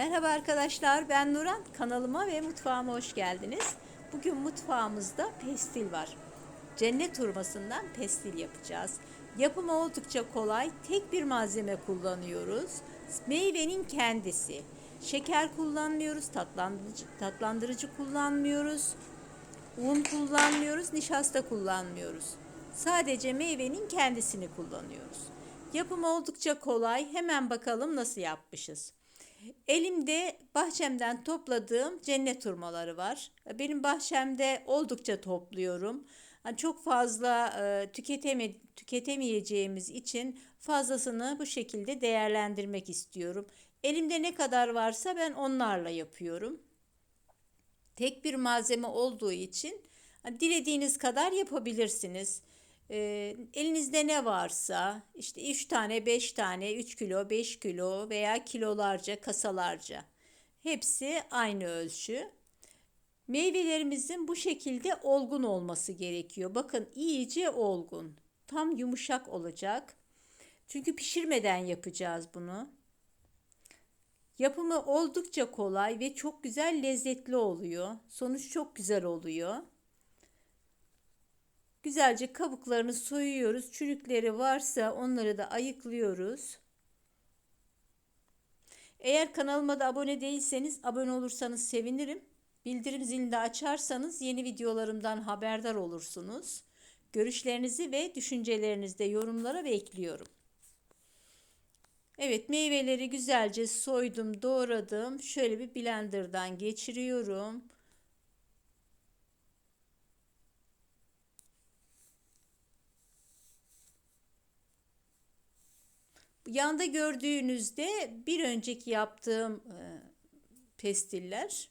Merhaba arkadaşlar ben Nuran kanalıma ve mutfağıma hoş geldiniz. Bugün mutfağımızda pestil var. Cennet hurmasından pestil yapacağız. Yapımı oldukça kolay. Tek bir malzeme kullanıyoruz. Meyvenin kendisi. Şeker kullanmıyoruz, tatlandırıcı, tatlandırıcı kullanmıyoruz. Un kullanmıyoruz, nişasta kullanmıyoruz. Sadece meyvenin kendisini kullanıyoruz. Yapımı oldukça kolay. Hemen bakalım nasıl yapmışız. Elimde bahçemden topladığım cennet hurmaları var. Benim bahçemde oldukça topluyorum. Yani çok fazla e, tüketeme, tüketemeyeceğimiz için fazlasını bu şekilde değerlendirmek istiyorum. Elimde ne kadar varsa ben onlarla yapıyorum. Tek bir malzeme olduğu için hani dilediğiniz kadar yapabilirsiniz. E, elinizde ne varsa işte 3 tane 5 tane 3 kilo 5 kilo veya kilolarca kasalarca hepsi aynı ölçü. Meyvelerimizin bu şekilde olgun olması gerekiyor. Bakın iyice olgun. Tam yumuşak olacak. Çünkü pişirmeden yapacağız bunu. Yapımı oldukça kolay ve çok güzel lezzetli oluyor. Sonuç çok güzel oluyor. Güzelce kabuklarını soyuyoruz. Çürükleri varsa onları da ayıklıyoruz. Eğer kanalıma da abone değilseniz abone olursanız sevinirim. Bildirim zilini de açarsanız yeni videolarımdan haberdar olursunuz. Görüşlerinizi ve düşüncelerinizi de yorumlara bekliyorum. Evet meyveleri güzelce soydum, doğradım. Şöyle bir blenderdan geçiriyorum. Yanda gördüğünüzde bir önceki yaptığım e, pestiller.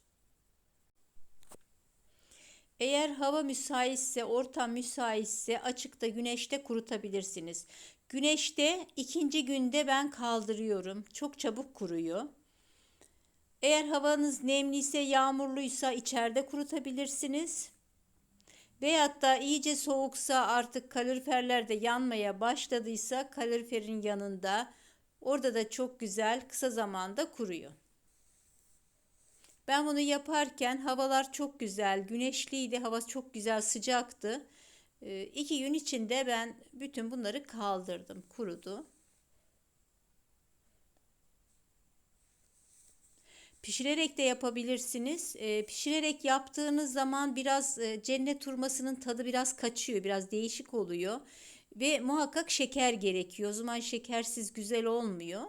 Eğer hava müsaitse, ortam müsaitse açıkta güneşte kurutabilirsiniz. Güneşte ikinci günde ben kaldırıyorum. Çok çabuk kuruyor. Eğer havanız nemliyse, yağmurluysa içeride kurutabilirsiniz. Veyahut da iyice soğuksa artık kaloriferler de yanmaya başladıysa kaloriferin yanında orada da çok güzel kısa zamanda kuruyor. Ben bunu yaparken havalar çok güzel, güneşliydi, hava çok güzel sıcaktı. E, iki gün içinde ben bütün bunları kaldırdım, kurudu. Pişirerek de yapabilirsiniz. E, pişirerek yaptığınız zaman biraz e, cennet hurmasının tadı biraz kaçıyor, biraz değişik oluyor. Ve muhakkak şeker gerekiyor. O zaman şekersiz güzel olmuyor.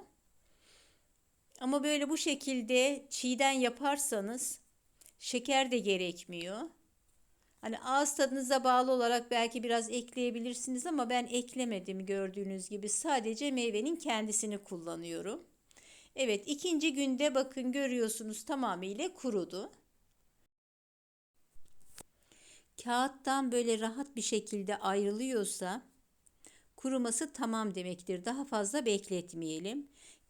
Ama böyle bu şekilde çiğden yaparsanız şeker de gerekmiyor. Hani ağız tadınıza bağlı olarak belki biraz ekleyebilirsiniz ama ben eklemedim gördüğünüz gibi. Sadece meyvenin kendisini kullanıyorum. Evet ikinci günde bakın görüyorsunuz tamamıyla kurudu. Kağıttan böyle rahat bir şekilde ayrılıyorsa kuruması tamam demektir. Daha fazla bekletmeyelim.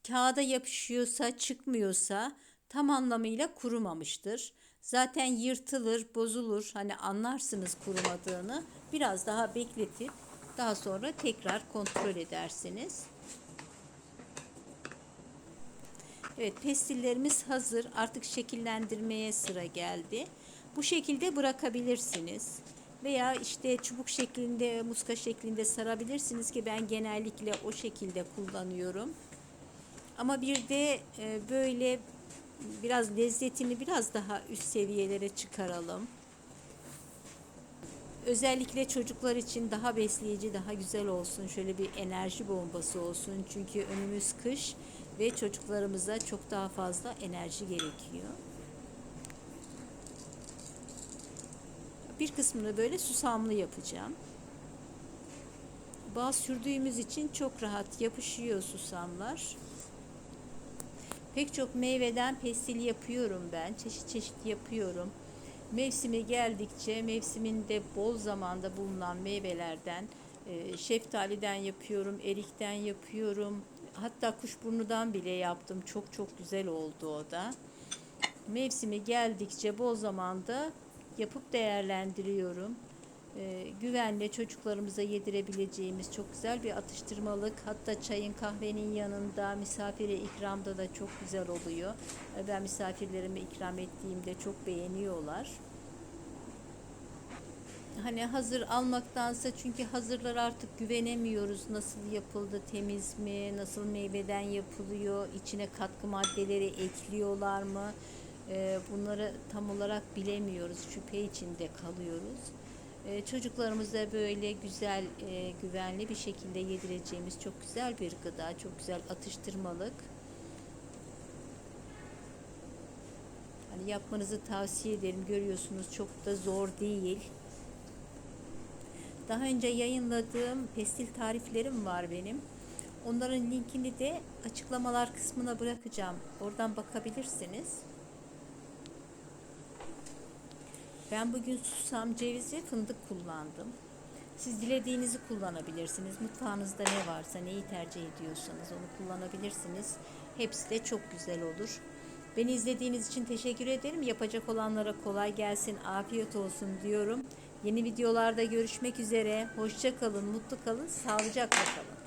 Kağıda yapışıyorsa çıkmıyorsa tam anlamıyla kurumamıştır. Zaten yırtılır, bozulur. Hani anlarsınız kurumadığını. Biraz daha bekletip daha sonra tekrar kontrol edersiniz. Evet pestillerimiz hazır. Artık şekillendirmeye sıra geldi. Bu şekilde bırakabilirsiniz. Veya işte çubuk şeklinde, muska şeklinde sarabilirsiniz ki ben genellikle o şekilde kullanıyorum. Ama bir de e, böyle biraz lezzetini biraz daha üst seviyelere çıkaralım. Özellikle çocuklar için daha besleyici, daha güzel olsun. Şöyle bir enerji bombası olsun. Çünkü önümüz kış ve çocuklarımıza çok daha fazla enerji gerekiyor. Bir kısmını böyle susamlı yapacağım. Bal sürdüğümüz için çok rahat yapışıyor susamlar. Pek çok meyveden pestil yapıyorum ben. Çeşit çeşit yapıyorum. Mevsimi geldikçe mevsiminde bol zamanda bulunan meyvelerden şeftaliden yapıyorum, erikten yapıyorum. Hatta kuşburnudan bile yaptım. Çok çok güzel oldu o da. Mevsimi geldikçe bol zamanda yapıp değerlendiriyorum. e, güvenle çocuklarımıza yedirebileceğimiz çok güzel bir atıştırmalık. Hatta çayın kahvenin yanında misafire ikramda da çok güzel oluyor. Ben misafirlerime ikram ettiğimde çok beğeniyorlar. Hani hazır almaktansa çünkü hazırlar artık güvenemiyoruz. Nasıl yapıldı, temiz mi, nasıl meyveden yapılıyor, içine katkı maddeleri ekliyorlar mı? E, Bunları tam olarak bilemiyoruz. Şüphe içinde kalıyoruz. E, Çocuklarımıza böyle güzel, e, güvenli bir şekilde yedireceğimiz çok güzel bir gıda, çok güzel atıştırmalık. Hani yapmanızı tavsiye ederim. Görüyorsunuz çok da zor değil. Daha önce yayınladığım pestil tariflerim var benim. Onların linkini de açıklamalar kısmına bırakacağım. Oradan bakabilirsiniz. Ben bugün susam, ceviz ve fındık kullandım. Siz dilediğinizi kullanabilirsiniz. Mutfağınızda ne varsa, neyi tercih ediyorsanız onu kullanabilirsiniz. Hepsi de çok güzel olur. Beni izlediğiniz için teşekkür ederim. Yapacak olanlara kolay gelsin, afiyet olsun diyorum. Yeni videolarda görüşmek üzere. Hoşça kalın, mutlu kalın, sağlıcakla kalın.